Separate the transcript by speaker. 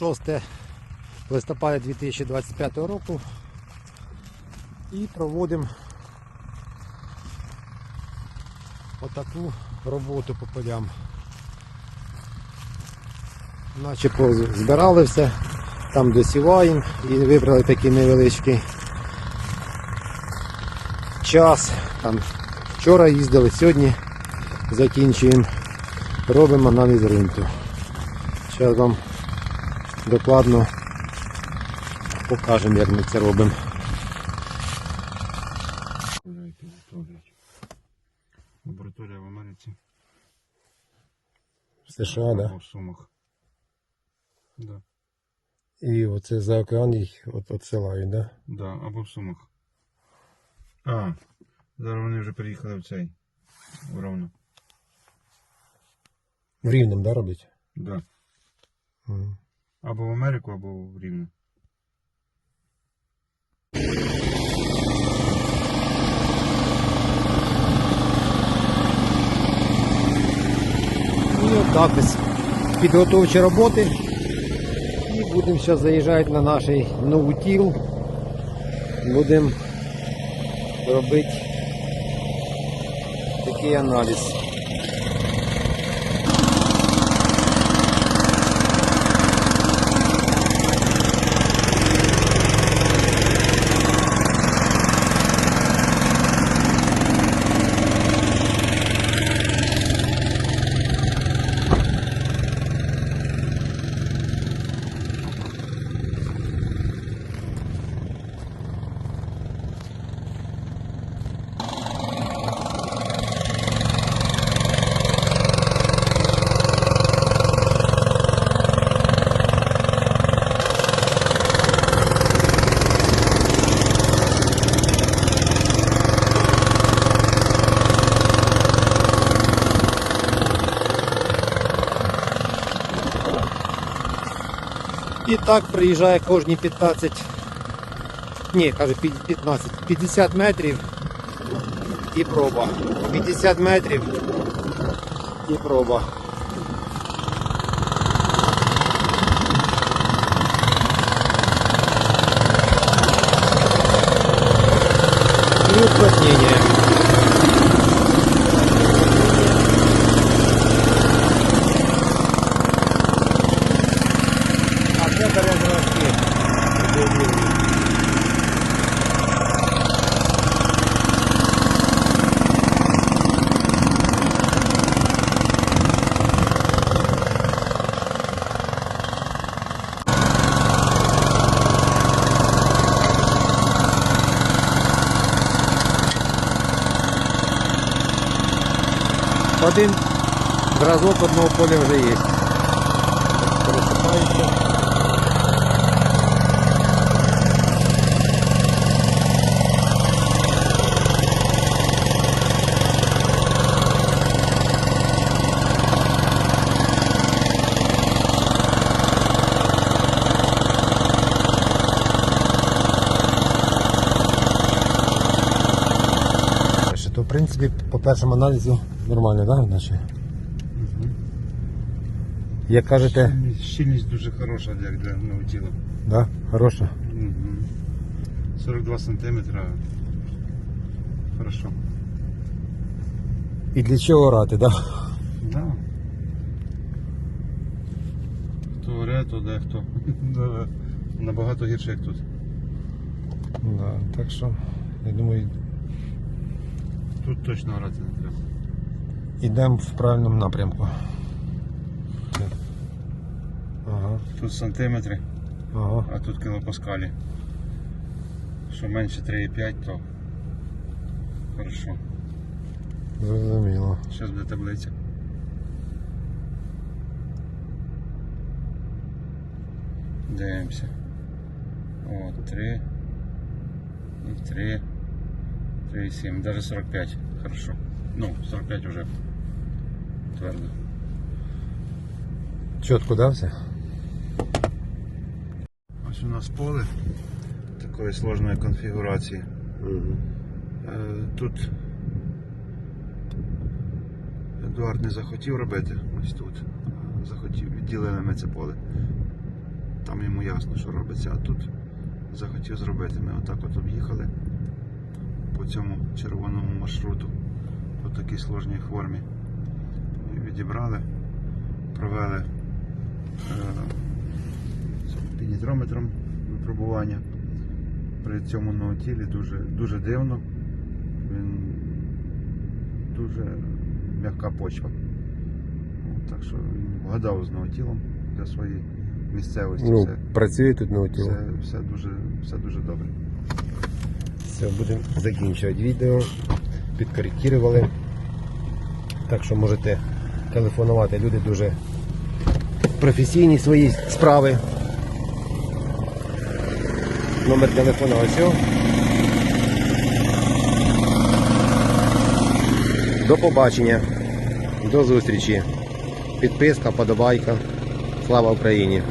Speaker 1: 6 листопада 2025 року і проводимо отаку роботу по полям. Наче збирали все, там досіваємо і вибрали такий невеличкий час. Там вчора їздили, сьогодні закінчуємо, робимо аналіз ґрунту. Зараз вам докладно покажемо, як ми це робимо.
Speaker 2: Лабораторія в Америці.
Speaker 1: В США, да?
Speaker 2: Або в Сумах. Да.
Speaker 1: І оце за океан їх от, отсилають, да?
Speaker 2: Да, або в Сумах. А, зараз вони вже переїхали в цей. В Ровно.
Speaker 1: В Рівнем, да, робить?
Speaker 2: Да.
Speaker 1: Мгм.
Speaker 2: Або в Америку, або в Рівне.
Speaker 1: І отак ось підготовчі роботи. І будемо зараз заїжджати на наш ноутіл. Будемо робити такий аналіз. І так приїжджає кожні 15, ні, каже пі- 15, 50 метрів і проба. 50 метрів і проба. І уплотнення. Один зразок одного поля вже є. Пересипається. Принципі, по першому аналізу нормально, так? Да, наче? Як кажете,
Speaker 2: Щільність, щільність дуже хороша для, для наутіла.
Speaker 1: да, хороша.
Speaker 2: Угу. 42 сантиметра. Хорошо.
Speaker 1: І для чого орати, да?
Speaker 2: Да. Хто оре, то дехто. Да. Набагато гірше, як тут.
Speaker 1: Да, так що, я думаю,
Speaker 2: Тут точно орати не треба.
Speaker 1: йдемо в правильному напрямку. Ага,
Speaker 2: Тут сантиметри,
Speaker 1: ага.
Speaker 2: а тут кілопаскалі. Що менше 3,5, то хорошо.
Speaker 1: Зрозуміло.
Speaker 2: Зараз буде таблиця. Дивимося. О, 3. І 3. 3,7. Даже 45. Хорошо. Ну, 45 уже твердо.
Speaker 1: Чітко дався?
Speaker 2: Ось у нас поле такої сложної конфігурації.
Speaker 1: Угу.
Speaker 2: Тут Едуард не захотів робити. Ось тут. Захотів, відділили ми це поле. там йому ясно, що робиться. А тут захотів зробити. Ми отак от об'їхали цьому червоному маршруту по такій сложній формі. Відібрали, провели е, пінітрометром випробування. При цьому ноутілі дуже, дуже дивно. Він дуже м'яка почва. Так що він вгадав з ноутілом для своєї місцевості.
Speaker 1: Ну,
Speaker 2: все,
Speaker 1: працює тут на
Speaker 2: все, все, дуже, все дуже добре.
Speaker 1: Все, будемо закінчувати відео. Підкоректували. Так що можете телефонувати. Люди дуже професійні свої справи. Номер телефона ось. До побачення. До зустрічі. Підписка, подобайка. Слава Україні!